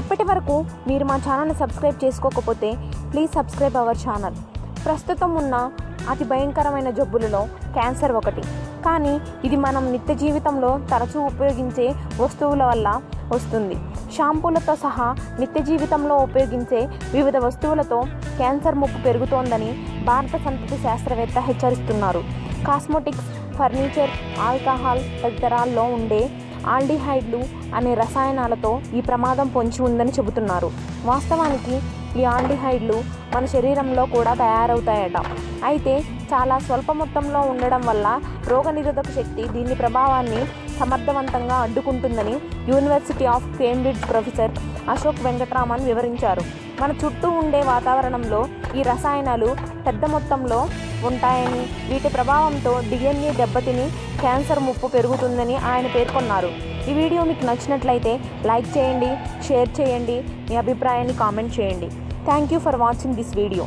ఇప్పటి వరకు మీరు మా ఛానల్ని సబ్స్క్రైబ్ చేసుకోకపోతే ప్లీజ్ సబ్స్క్రైబ్ అవర్ ఛానల్. ప్రస్తుతం ఉన్న అతి భయంకరమైన జబ్బులలో క్యాన్సర్ ఒకటి. కానీ ఇది మనం నిత్య జీవితంలో తరచూ ఉపయోగించే వస్తువుల వల్ల వస్తుంది. షాంపూలతో సహా నిత్య జీవితంలో ఉపయోగించే వివిధ వస్తువులతో క్యాన్సర్ ముప్పు పెరుగుతోందని భారత సంతతి శాస్త్రవేత్త హెచ్చరిస్తున్నారు. కాస్మోటిక్స్ ఫర్నిచర్ ఆల్కహాల్ తదితరాల్లో ఉండే ఆల్డిహైడ్లు అనే రసాయనాలతో ఈ ప్రమాదం పొంచి ఉందని చెబుతున్నారు. వాస్తవానికి ఈ ఆల్డిహైడ్లు మన శరీరంలో కూడా తయారవుతాయట. అయితే చాలా స్వల్ప మొత్తంలో ఉండడం వల్ల రోగనిరోధక శక్తి దీని ప్రభావాన్ని సమర్థవంతంగా అడ్డుకుంటుందని university of Cambridge professor Ashok Venkatraman వివరించారు. మన చుట్టూ ఉండే వాతావరణంలో ఈ రసాయనాలు పెద్ద మొత్తంలో ఉంటాయని వీటి ప్రభావంతో డిఎన్ఏ దెబ్బతిని క్యాన్సర్ ముప్పు పెరుగుతుందని ఆయన పేర్కొన్నారు. ఈ వీడియో మీకు నచ్చినట్లయితే లైక్ చేయండి షేర్ చేయండి మీ అభిప్రాయాన్ని కామెంట్ చేయండి. Thank you for watching this video